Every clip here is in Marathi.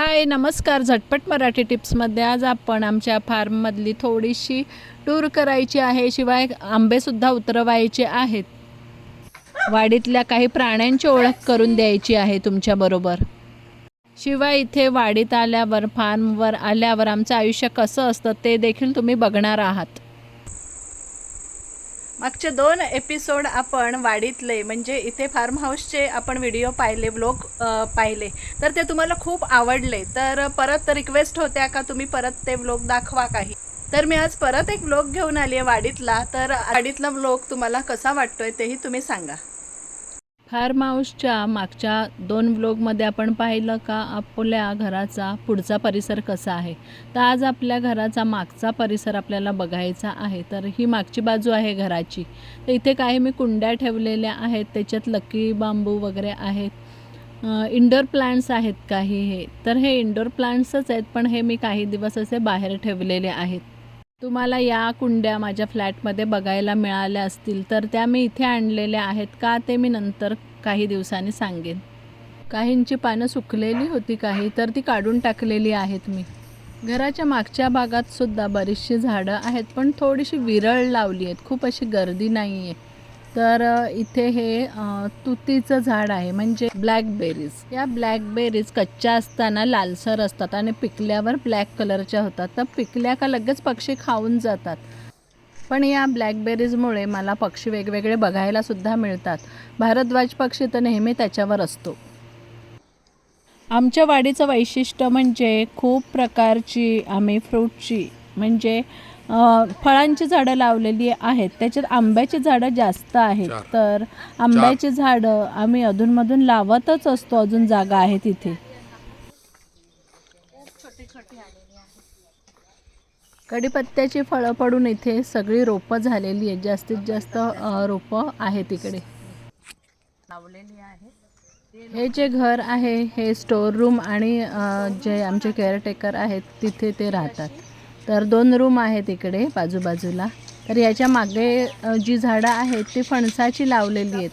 हाय नमस्कार. झटपट मराठी टिप्समध्ये आज आपण आमच्या फार्ममधली थोडीशी टूर करायची आहे शिवाय आंबेसुद्धा उतरवायचे आहेत. वाडीतल्या काही प्राण्यांची ओळख करून द्यायची आहे तुमच्याबरोबर शिवाय इथे वाडीत आल्यावर फार्मवर आल्यावर आमचं आयुष्य कसं असतं ते देखील तुम्ही बघणार आहात. मागचे दोन एपिसोड आपण वाडीतले म्हणजे इथे फार्म हाऊसचे आपण व्हिडिओ पाहिले व्लॉग पाहिले. तर ते तुम्हाला खूप आवडले. तर परत रिक्वेस्ट होत्या का तुम्ही परत ते व्लॉग दाखवा काही? तर मी आज परत एक व्लॉग घेऊन आली आहे वाडीतला. तर वाडीतला व्लॉग तुम्हाला कसा वाटतोय तेही तुम्ही सांगा. फार्म हाऊसच्या मागच्या दोन व्लॉगमध्ये आपण पाहिलं का आपल्या घराचा पुढचा परिसर कसा आहे? तर आज आपल्या घराचा मागचा परिसर आपल्याला बघायचा आहे. तर ही मागची बाजू आहे घराची. तर इथे काही मी कुंड्या ठेवलेल्या आहेत. त्याच्यात लकी बांबू वगैरे आहेत. इंडोर प्लांट्स आहेत काही हे. तर हे इंडोर प्लांट्सच आहेत पण हे मी काही दिवस असे बाहेर ठेवलेले आहेत. तुम्हाला या कुंड्या माझ्या फ्लॅटमध्ये बघायला मिळाल्या असतील तर त्या मी इथे आणलेल्या आहेत का ते मी नंतर काही दिवसांनी सांगेन. काहींची पानं सुकलेली होती काही तर ती काढून टाकलेली आहेत मी. घराच्या मागच्या भागात सुद्धा बरीचशी झाडं आहेत पण थोडीशी विरळ लावली आहेत खूप अशी गर्दी नाही आहे तर इथे हे तुतीचं झाड आहे म्हणजे ब्लॅकबेरीज. या ब्लॅकबेरीज कच्च्या असताना लालसर असतात आणि पिकल्यावर ब्लॅक कलरच्या होतात. तर पिकल्या का लगेच पक्षी खाऊन जातात. पण या ब्लॅकबेरीजमुळे मला पक्षी वेगवेगळे बघायला सुद्धा मिळतात. भारद्वाज पक्षी तर नेहमी त्याच्यावर असतो. आमच्या वाडीचं वैशिष्ट्य म्हणजे खूप प्रकारची आम्ही फ्रूटची म्हणजे फळांची झाडं लावलेली आहेत. त्याच्यात आंब्याची झाडं जास्त आहेत. तर आंब्याची झाडं आम्ही अधूनमधून लावतच असतो. अजून जागा आहे तिथे. कडीपत्त्याची फळं पडून इथे सगळी रोपं झालेली आहेत. जास्तीत जास्त रोपं आहेत इकडे लावलेली आहे हे जे घर आहे हे स्टोर रूम आणि जे आमचे केअरटेकर आहेत तिथे ते राहतात. तर दोन रूम आहेत इकडे बाजूबाजूला. तर याच्या मागे जी झाडं आहेत ती फणसाची लावलेली आहेत.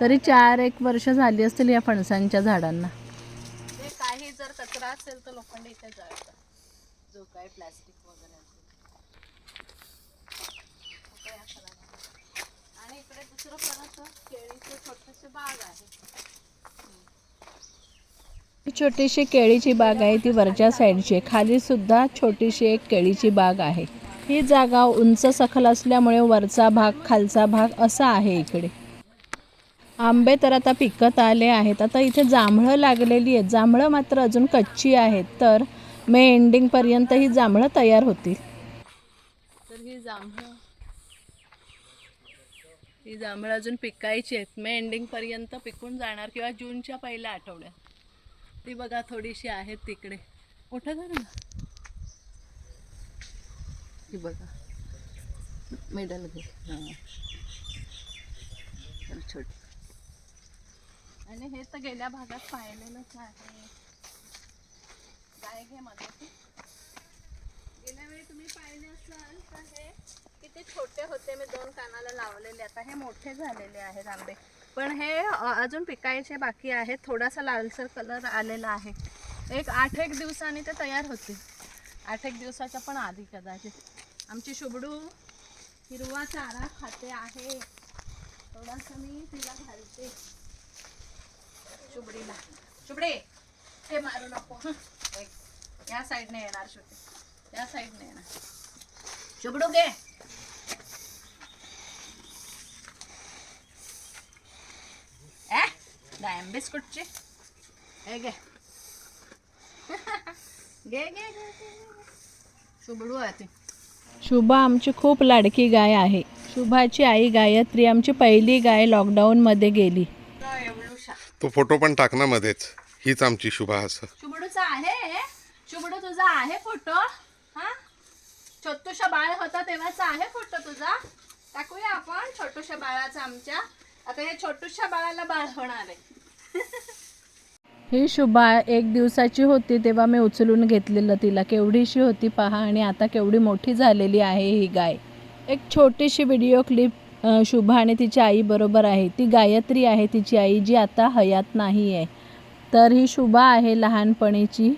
तरी चार एक वर्ष झाली असतील या फणसांच्या झाडांना. म्हणजे काही जर कचरा असेल तर लोखंड इथे जाळतात. जो काही प्लास्टिक वगैरे असेल. आणि इकडे दुसरं परत केळीचे छोटेसे बाग आहे. छोटीशी केळीची बाग आहे ती वरच्या साईडची आहे. खाली सुद्धा छोटीशी एक केळीची बाग आहे. ही जागा उंच सखल असल्यामुळे वरचा भाग खालचा भाग असा आहे इकडे. आंबे तर आता पिकत आले आहेत. आता इथे जांभळं लागलेली आहेत. जांभळं मात्र अजून कच्ची आहेत. तर मे एंडिंगपर्यंत ही जांभळं तयार होतील. तर ही जांभळं. ही जांभळं अजून पिकायची आहेत. मे एंडिंगपर्यंत पिकून जाणार किंवा जूनच्या पहिल्या आठवड्यात. ती बघा थोडीशी आहेत तिकडे. मोठं झालं ना? ती बघा. मिडल घे हां. छोटी. आणि हे तर गेल्या भागात पाहिलेलंच आहे. गाय घे मध्ये गेल्या वेळी तुम्ही पाहिले असाल तर हे किती छोटे होते. मी दोन कानाला लावलेले. आता हे मोठे झालेले आहेत आंबे. पण हे अजून पिकायचे बाकी आहेत. थोडासा लालसर कलर आलेला आहे. एक आठ एक दिवसांनी ते तयार होतील. आठ एक दिवसाच्या पण आधी कदाचित. आमची शुबडू हिरवा चारा खाते आहे. थोडासा मी तिला घालते. शुबडीला शुबडे हे मारू नको. एक. या साईडने येणार शुटे या साईडने येणार. शुबडू घे. डायम बिस्कुटची. हे घे. घे घे शुभडू आहे ती. शुभा आमची खूप लाडकी गाय आहे. शुभाची आई गायत्री आमची पहिली गाय लॉकडाऊनमध्ये गेली. तो फोटो पण टाक ना मध्येच. हीच आमची शुभा असं. शुभडूचा आहे. शुभडू तुझा आहे फोटो? हा? छोटूशा बाळ होता तेव्हाचा आहे फोटो तुझा? टाकूया आपण. छोटूशा बाळाचा आमच्या. आता या छोटूशा बाळाला बाळ होणार आहे. ही शुभा एक दिवसाची होती तेव्हा मी उचलून घेतलेलं तिला. केवढीशी होती पहा आणि आता केवढी मोठी झालेली आहे ही गाय. एक छोटीशी व्हिडिओ क्लिप शुभा आणि तिच्या आईबरोबर आहे. ती गायत्री आहे तिची आई जी आता हयात नाही आहे तर ही शुभा आहे लहानपणीची.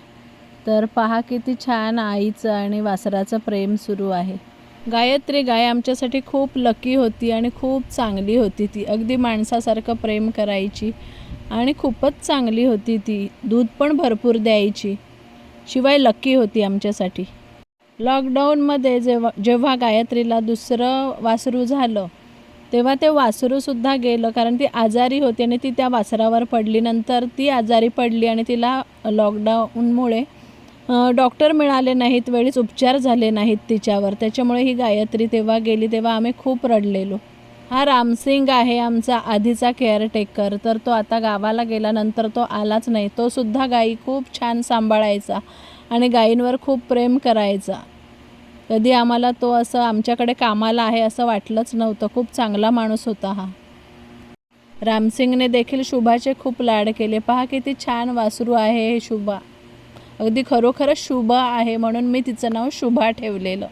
तर पहा किती छान आईचं आणि वासराचं प्रेम सुरू आहे. गायत्री गाय आमच्यासाठी खूप लकी होती आणि खूप चांगली होती ती. अगदी माणसासारखं प्रेम करायची आणि खूपच चांगली होती ती. दूध पण भरपूर द्यायची. शिवाय लकी होती आमच्यासाठी. लॉकडाऊनमध्ये जेव्हा जेव्हा गायत्रीला दुसरं वासरू झालं तेव्हा ते वासरूसुद्धा गेलं कारण ती आजारी होती आणि ती त्या वासरावर पडली. नंतर ती आजारी पडली आणि तिला लॉकडाऊनमुळे डॉक्टर मिळाले नाहीत वेळीच उपचार झाले नाहीत तिच्यावर. त्याच्यामुळे ही गायत्री तेव्हा गेली तेव्हा आम्ही खूप रडलेलो. हा रामसिंग आहे आमचा आधीचा केअरटेकर तर तो आता गावाला गेल्यानंतर तो आलाच नाही. तो सुद्धा गायी खूप छान सांभाळायचा आणि गायींवर खूप प्रेम करायचा. कधी आम्हाला तो असं आमच्याकडे कामाला आहे असं वाटलंच नव्हतं. खूप चांगला माणूस होता हा. रामसिंगने देखील शुभाचे खूप लाड केले. पहा किती छान वासरू आहे हे शुभा. अगदी खरोखरच शुभ आहे म्हणून मी तिचं नाव शुभा ठेवलेलं.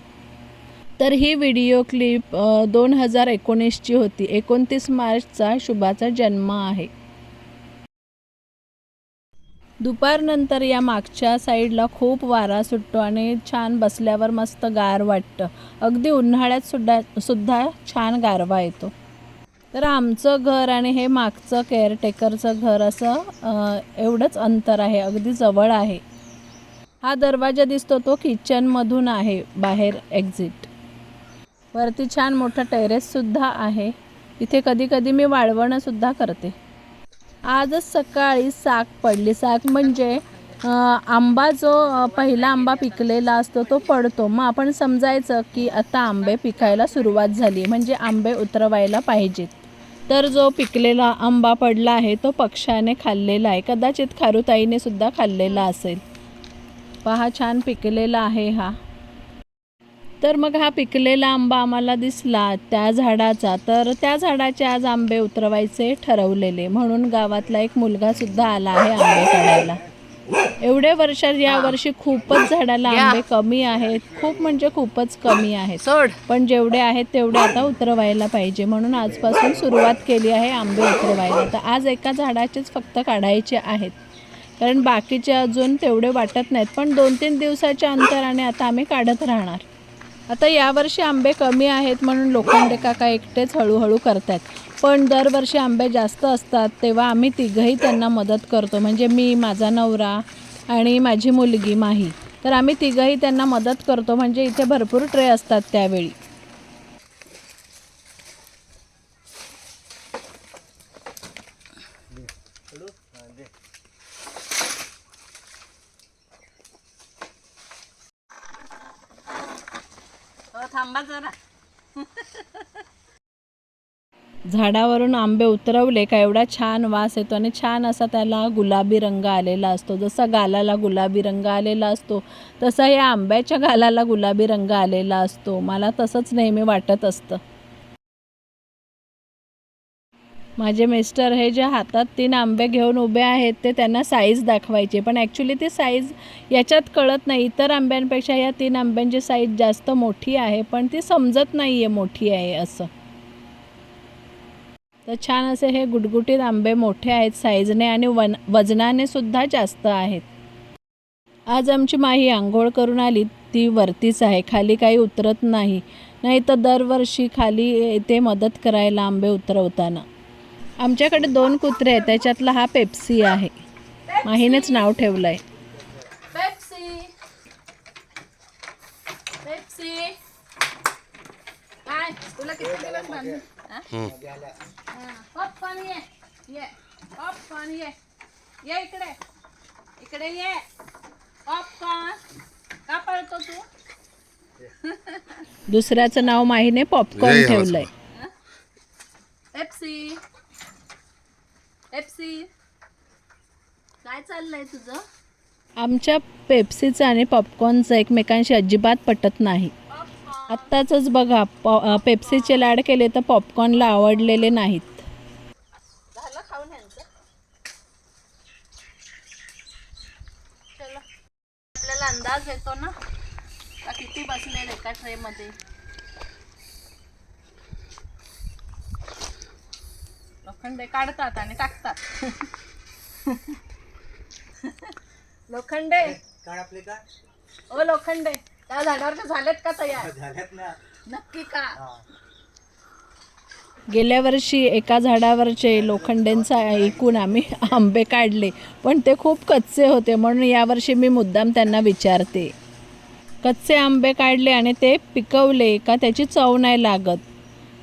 तर ही व्हिडिओ क्लिप दोन हजार एकोणीसची होती. एकोणतीस मार्चचा शुभाचा जन्म आहे. दुपारनंतर या मागच्या साईडला खूप वारा सुटतो आणि छान बसल्यावर मस्त गार वाटतं. अगदी उन्हाळ्यात सुद्धा सुद्धा छान गारवा येतो. तर आमचं घर आणि हे मागचं केअरटेकरचं घर असं एवढंच अंतर आहे. अगदी जवळ आहे. हा दरवाजा दिसतो तो किचनमधून आहे बाहेर एक्झिट वरती छान मोठं टेरेससुद्धा आहे. इथे कधीकधी मी वाळवणंसुद्धा करते. आजच सकाळी साग पडली. साग म्हणजे आंबा जो पहिला आंबा पिकलेला असतो तो पडतो. मग आपण समजायचं की आता आंबे पिकायला सुरुवात झाली. म्हणजे आंबे उतरवायला पाहिजेत. तर जो पिकलेला आंबा पडला आहे तो पक्ष्याने खाल्लेला आहे. कदाचित खारुताईने सुद्धा खाल्लेला असेल. पहा छान पिकलेला आहे हा. तर मग हा पिकलेला आंबा आम्हाला दिसला त्या झाडाचा. तर त्या झाडाचे आज आंबे उतरवायचे ठरवलेले. म्हणून गावातला एक मुलगा सुद्धा आला आहे आंबे काढायला. एवढ्या वर्षात या वर्षी खूपच झाडाला आंबे कमी आहेत. खूप म्हणजे खूपच कमी आहेत. पण जेवढे आहेत तेवढे आता उतरवायला पाहिजे. म्हणून आजपासून सुरुवात केली आहे आंबे उतरवायला. तर आज एका झाडाचेच फक्त काढायचे आहेत. कारण बाकीचे अजून तेवढे वाटत नाहीत. पण दोन तीन दिवसाच्या अंतराने आता आम्ही काढत राहणार. आता यावर्षी आंबे कमी आहेत म्हणून लोखंडे काका एकटेच हळूहळू करतात पण दरवर्षी आंबे जास्त असतात तेव्हा आम्ही तिघंही त्यांना मदत करतो. म्हणजे मी माझा नवरा आणि माझी मुलगी माही. तर आम्ही तिघंही त्यांना मदत करतो. म्हणजे इथे भरपूर ट्रे असतात त्यावेळी हो थांबा जरा झाडावरून आंबे उतरवले का एवढा छान वास येतो आणि छान असा त्याला गुलाबी रंग आलेला असतो. जसा गालाला गुलाबी रंग आलेला असतो तसा या आंब्याच्या गालाला गुलाबी रंग आलेला असतो. मला तसंच नेहमी वाटत असतं. माझे मिस्टर हे जे हातात तीन आंबे घेऊन उभे आहेत ते त्यांना साईज दाखवायचे. पण ॲक्च्युली ती साईज याच्यात कळत नाही. इतर आंब्यांपेक्षा या तीन आंब्यांची साईज जास्त मोठी आहे पण ती समजत नाही आहे मोठी आहे असं. तर छान असे हे गुटगुटीत आंबे मोठे आहेत साईजने आणि वन वजनाने सुद्धा जास्त आहेत. आज आमची माही आंघोळ करून आली ती वरतीच आहे खाली काही उतरत नाही. नाही तर दरवर्षी खाली येते मदत करायला आंबे उतरवताना. आमच्याकडे दोन कुत्रे आहेत त्याच्यातला हा पेप्सी आहे. माहीनेच नाव ठेवलं आहे पेप्सी. पेप्सी पॉपकॉर्न ये ये पॉपकॉर्न ये ये इकडे इकडे ये पॉपकॉर्न का पळतो तू दुसऱ्याचं नाव माहीने पॉपकॉर्न ठेवलंय. पेप्सी पेप्सी काय चाललंय तुझं? आमच्या पेप्सीचं आणि पॉपकॉर्नचं एकमेकांशी अजिबात पटत नाही. आत्ताच बघा पॉ पेप्सीचे लाड केले तर पॉपकॉर्नला आवडलेले नाहीत. झालं खाऊन यांचं चलो आपल्याला अंदाज येतो ना का किती बसले एका ट्रे मध्ये? लोखंडे काढतात आणि टाकतात. लोखंडे. काढ आपले का ओ लोखंडे. त्या झाडावर झालेत का तयार? झाल्यात ना. नक्की का. गेल्या वर्षी एका झाडावरचे लोखंडेंचा ऐकून आम्ही आंबे काढले पण ते खूप कच्चे होते म्हणून यावर्षी मी मुद्दाम त्यांना विचारते. कच्चे आंबे काढले आणि ते पिकवले का त्याची चव नाही लागत?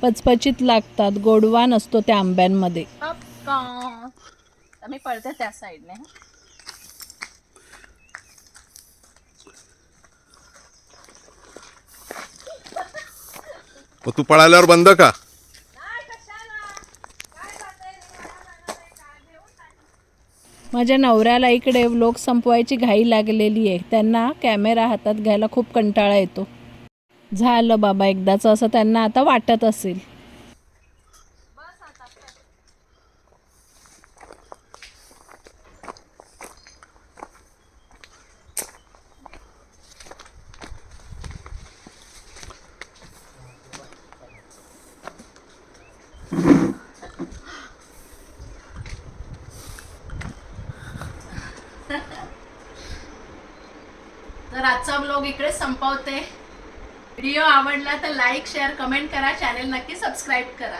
पचपचित लागतात गोडवा नसतो त्या आंब्यांमध्ये. मी पळते त्या साईडने मग तू पळाल्यावर बंद का? माझ्या नवऱ्याला इकडे व्लॉग संपवायची घाई लागलेली आहे. त्यांना कॅमेरा हातात घ्यायला खूप कंटाळा येतो. झालं बाबा एकदाचं असं त्यांना आता वाटत असेल. आजचा ब्लॉग इकडे संपवते. व्हिडिओ आवडला तर लाईक शेअर कमेंट करा. चॅनेल नक्की सबस्क्राईब करा.